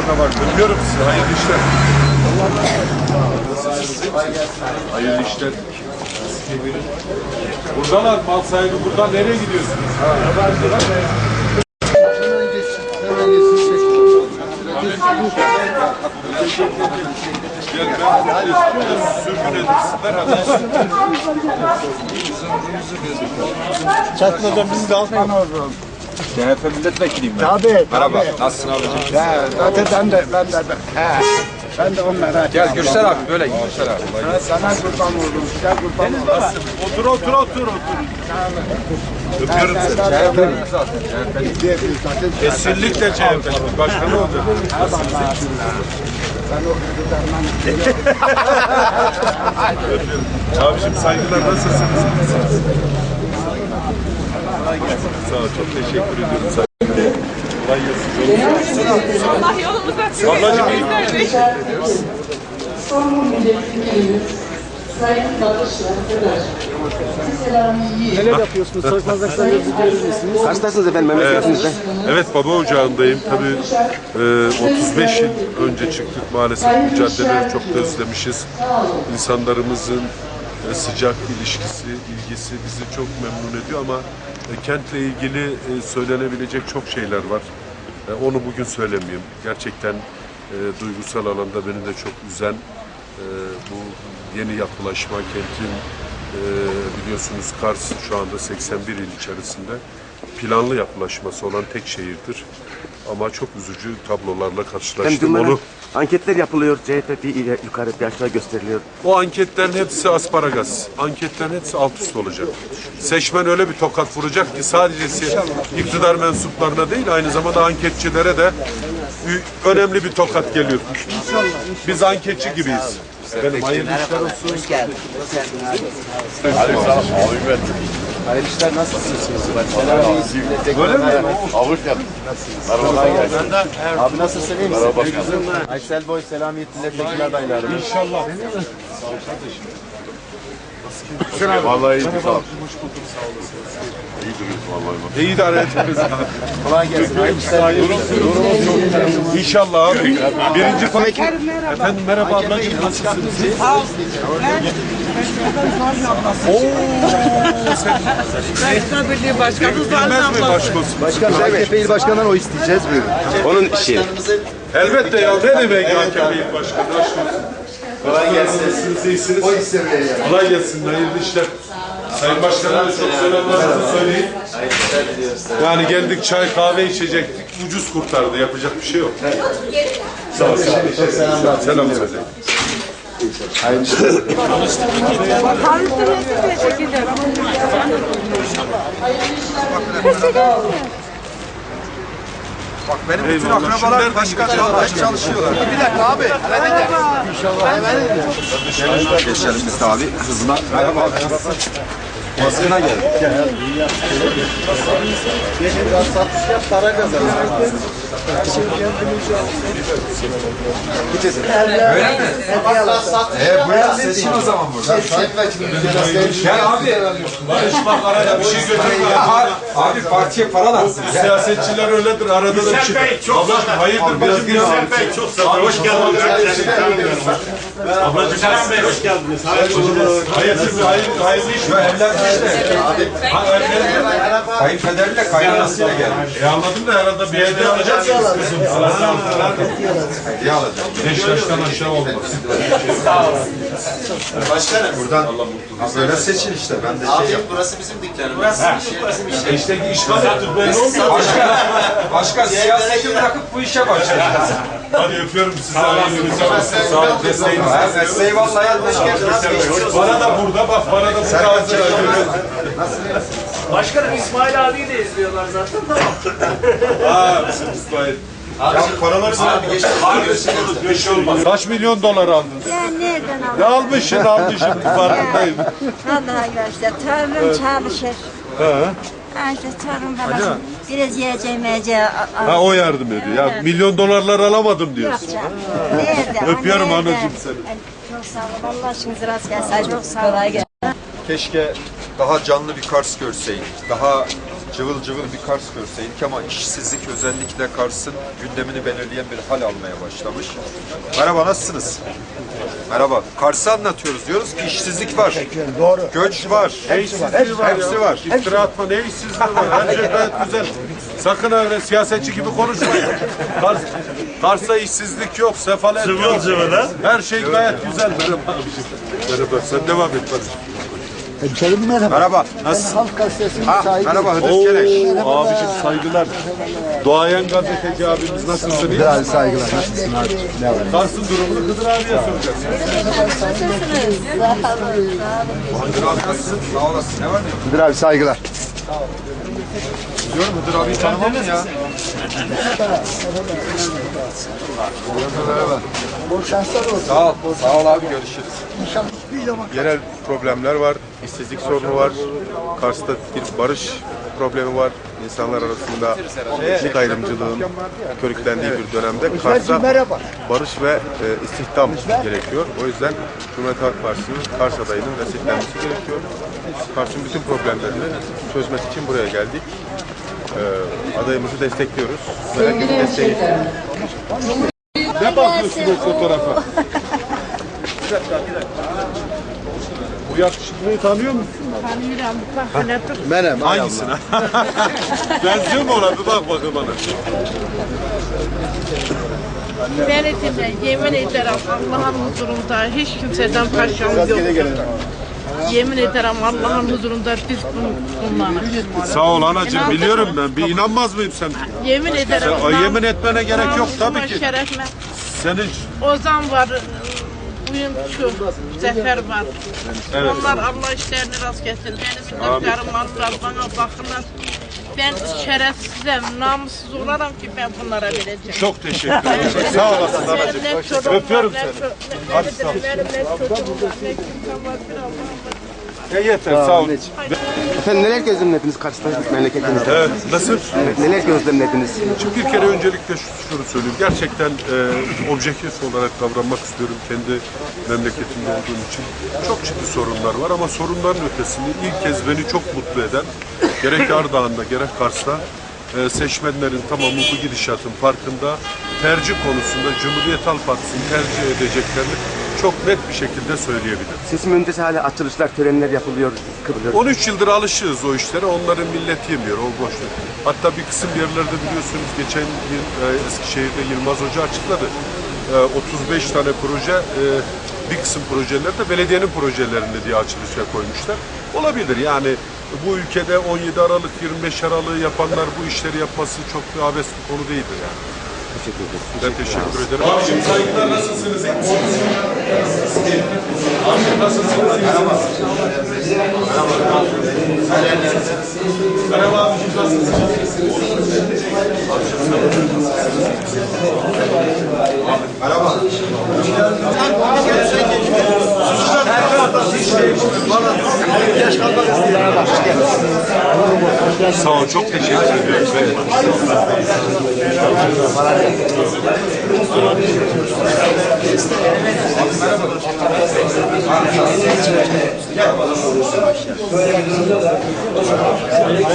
orada var. Öpüyorum sizi. Hayırlı işler. Hayırlı işler. Buradalar mal sahibi burada nereye gidiyorsunuz? Hadi. Çatmadan bizi de al. CHP milletvekiliyim ben. Tabii. Merhaba. Nasılsın abicim? Ya, zaten ben de, ben de, ben, he, ben de onlara. Gel Gürsel abi böyle gel Gürsel abi. Sana kurban oldum. Gel kurban oldum. Otur otur otur otur. Öpüyorum seni. CHP'liyim zaten. CHP'liyim. Kesinlikle CHP. Başka ne olacak? ben o Abicim saygılar nasılsınız? Sağ ol çok teşekkür ediyorum. Saygılar. Kolay gelsin. Allah yolumuzu açık Ablacığım iyi. İstanbul Milletvekilimiz Sayın Barış. Selamı neler yapıyorsunuz? Dilerir misiniz? Kaçtasınız efendim memleketinizde? Evet baba ocağındayım. Tabii e, 35 yıl önce çıktık maalesef mücadeleleri çok da özlemişiz. İnsanlarımızın e, sıcak ilişkisi, ilgisi bizi çok memnun ediyor ama e, kentle ilgili e, söylenebilecek çok şeyler var. E, onu bugün söylemeyeyim. Gerçekten e, duygusal alanda beni de çok üzen e, bu yeni yapılaşma kentin e, biliyorsunuz Kars şu anda 81 il içerisinde planlı yapılaşması olan tek şehirdir. Ama çok üzücü tablolarla karşılaştım. Onu anketler yapılıyor. CHP bir yukarı bir aşağı gösteriliyor. O anketlerin hepsi asparagas. Anketlerin hepsi alt üst olacak. Seçmen öyle bir tokat vuracak ki sadece iktidar mensuplarına değil aynı zamanda anketçilere de önemli bir tokat geliyor. Biz anketçi gibiyiz. Benim hayırlı işler olsun. Hayırlı işler nasılsınız? Böyle mi? Abi nasılsın iyi misin? Merhaba Aysel Boy Selamiyet Milletvekili adayları. İnşallah. Vallahi iyi sağ ol. İyi duruyorsun vallahi. İyi idare edeceğiz. Kolay gelsin. Hayırlı işler. İnşallah abi. Birinci konu. Efendim merhaba ablacığım nasılsınız? Gençler Birliği Başkanı Bilmez mi başkosun? Başkan AKP il başkanından o isteyeceğiz buyurun. Onun işi. Elbette ya ne demek AKP il başkanı. Kolay gelsin. Nasılsınız iyisiniz? O istemeye yani. Kolay gelsin hayırlı işler. Sayın Başkan'a da çok selamlarınızı söyleyin. Yani geldik çay kahve içecektik. Ucuz kurtardı. Yapacak bir şey yok. Sağ ol. Sağ ol. Çok selamlar. Selam söyleyin. Hayırlı işler. Benim bütün Eyvallah. akrabalar Şimdi başka nereden çalışıyorlar. çalışıyorlar. Bir dakika abi. Geçelim biz de abi hızına. Merhaba abi. Baskına gel. Biraz satış yap para kazan. E buyurun seçin o zaman burada. Gel abi. Barış bak arada bir şey götürme. Abi, abi partiye para lazım. Siyasetçiler öyledir. Arada da bir şey. Ablacığım hayırdır bacım ya. Bey çok sağ ol. Hoş geldiniz. Ablacığım Selam Bey hoş geldiniz. Hayırlı, hayırlı, hayırlı iş. Şu evlenmişler. Ha, evlenme. Kayınpederiyle kaynanasıyla gelmiş. E anladım da herhalde bir hediye alacaksınız kızım. Hediye alacak. Beş yaştan aşağı olmaz. Başkanım. Buradan böyle seçin işte. Ben de şey yap. Burası bizim dükkanımız. Burası bizim işimiz. İşte işgal ettik belli olmuyor. Başka, başka siyaseti bırakıp bu işe başlayacağız. Hadi öpüyorum sizi. Hayırlı olsun. Sağ olun. Desteğinizi. Ha, Mesleği vallahi yanlış Bana da burada bak bana da burada. Başkanım İsmail abiyi de izliyorlar zaten. Aa bizim İsmail. Ya paraları Bir şey olmaz. Kaç milyon dolar aldın? Ben nereden Ne aldım? almışsın almışsın farkındayım. Vallahi ya işte torunum çalışır. Ha işte torun bana biraz yiyeceğim yiyeceğim. Ha o yardım ediyor. Ya milyon dolarlar alamadım Yok diyorsun. canım. Nerede? Öpüyorum nerede? anacığım seni. Ay, Çok sağ olun. Allah aşkınıza rast gelsin. Çok sağ olun. Keşke daha canlı bir Kars görseydik. Daha cıvıl cıvıl bir Kars görseydik ama işsizlik özellikle Kars'ın gündemini belirleyen bir hal almaya başlamış. Merhaba nasılsınız? Merhaba. Kars'ı anlatıyoruz. Diyoruz ki işsizlik var. Doğru. Göç var. Hepsi var. Hepsi ya. var. İftira atma ne işsizliği var. Her şey gayet güzel. Sakın öyle siyasetçi gibi konuşmayın. Kars, Kars'ta işsizlik yok, sefalet yok. Her şey gayet güzel. Merhaba abiciğim. Merhaba. Sen devam et barış. Merhaba. Nasılsın? Halk gazetesinin sahibi. Merhaba Hıdır Keleş. Abiciğim saygılar. Doğayan gazeteci abimiz nasılsın? Hıdır abi saygılar. Nasılsın abi? Ne var? Kars'ın durumunu Hıdır abiye soracağız. Hıdır abi nasılsın? Sağ olasın. Ne var ne yok? Hıdır abi saygılar. Diyorum Hıdır abiyi tanımam Sağ ol. Sağ ol abi görüşürüz. Genel problemler var, işsizlik sorunu var, Kars'ta bir barış problemi var. İnsanlar arasında etnik ayrımcılığın körüklendiği bir dönemde Kars'ta barış ve e, istihdam gerekiyor. O yüzden Cumhuriyet Halk Partisi'nin Kars adayının desteklenmesi gerekiyor. Kars'ın bütün problemlerini çözmek için buraya geldik. E, adayımızı destekliyoruz. Herkesin desteği Ne bakıyorsun o fotoğrafa? Bu yakışıklıyı tanıyor musun? Benim. Hangisine? Benziyor mu ona? Bir bak bakayım bana. Beni dinle, yemin ederim Allah'ın huzurunda hiç kimseden paşam yok. Yemin ederim Allah'ın huzurunda biz bunlarız. Sağ ol anacığım. Biliyorum ben. Bir inanmaz mıyım sen? Yemin ederim. Sen- o yemin etmene gerek yok tabii ki. Şerefime. Senin Ozan var, bugün şu Zafer var. Onlar Allah işlerini rast getir. Benim aldılar bana bakırlar. Ben şerefsizim, namussuz olarak ki ben bunlara vereceğim. çok teşekkür ederim. Sağ olasın anacığım. Öpüyorum seni. Hadi sağ ol. E, yeter sağ ol. Efendim neler gözlemlediniz Kars'ta memleketinizde? Evet, nasıl? Neler gözlemlediniz? Şimdi bir kere öncelikle şu- şunu söyleyeyim. Gerçekten e, objektif olarak davranmak istiyorum kendi memleketimde olduğum için. Çok ciddi sorunlar var ama sorunların ötesinde ilk kez beni çok mutlu eden gerek Ardahan'da gerek Kars'ta e, seçmenlerin tamamı bu gidişatın farkında tercih konusunda Cumhuriyet Halk Partisi'ni tercih edeceklerini çok net bir şekilde söyleyebilirim. Seçim öncesi hala açılışlar, törenler yapılıyor, kılıyor. 13 yıldır alışığız o işlere. Onların millet yemiyor. O boşluk. Hatta bir kısım yerlerde biliyorsunuz geçen yıl e, Eskişehir'de Yılmaz Hoca açıkladı. E, 35 tane proje e, bir kısım projeler de belediyenin projelerinde diye açılışa koymuşlar. Olabilir yani bu ülkede 17 Aralık 25 Aralık'ı yapanlar bu işleri yapması çok bir abes bir konu değildir yani. Teşekkür ederim. Ben teşekkür ederim. Abicim saygılar nasılsınız? İyi misiniz? Nasılsınız? İyi misiniz? Merhaba abicim nasılsınız? Çok teşekkür ediyorum.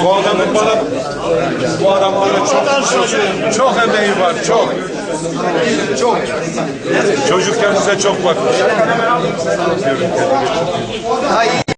Bu adamın bana, bu adam bana çok, çok, çok emeği var, çok. Çok. Çocuk kendinize çok bakmış.